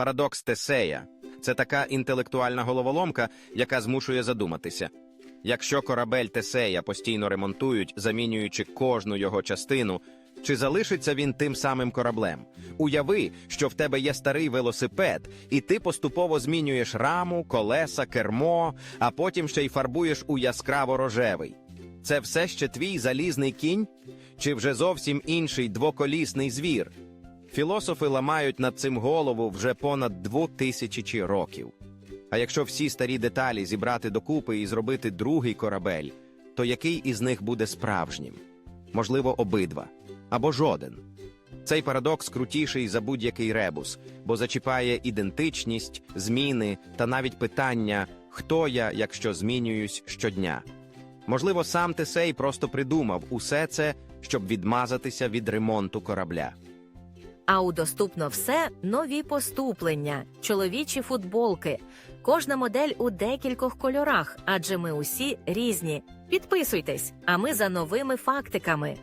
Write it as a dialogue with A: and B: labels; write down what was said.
A: Парадокс Тесея це така інтелектуальна головоломка, яка змушує задуматися. Якщо корабель Тесея постійно ремонтують, замінюючи кожну його частину, чи залишиться він тим самим кораблем? Уяви, що в тебе є старий велосипед, і ти поступово змінюєш раму, колеса, кермо, а потім ще й фарбуєш у яскраво рожевий. Це все ще твій залізний кінь? Чи вже зовсім інший двоколісний звір? Філософи ламають над цим голову вже понад двотисячі років. А якщо всі старі деталі зібрати докупи і зробити другий корабель, то який із них буде справжнім? Можливо, обидва або жоден. Цей парадокс крутіший за будь-який ребус, бо зачіпає ідентичність, зміни та навіть питання, хто я, якщо змінююсь щодня. Можливо, сам Тесей просто придумав усе це, щоб відмазатися від ремонту корабля.
B: А у доступно все нові поступлення, чоловічі футболки. Кожна модель у декількох кольорах, адже ми усі різні. Підписуйтесь, а ми за новими фактиками.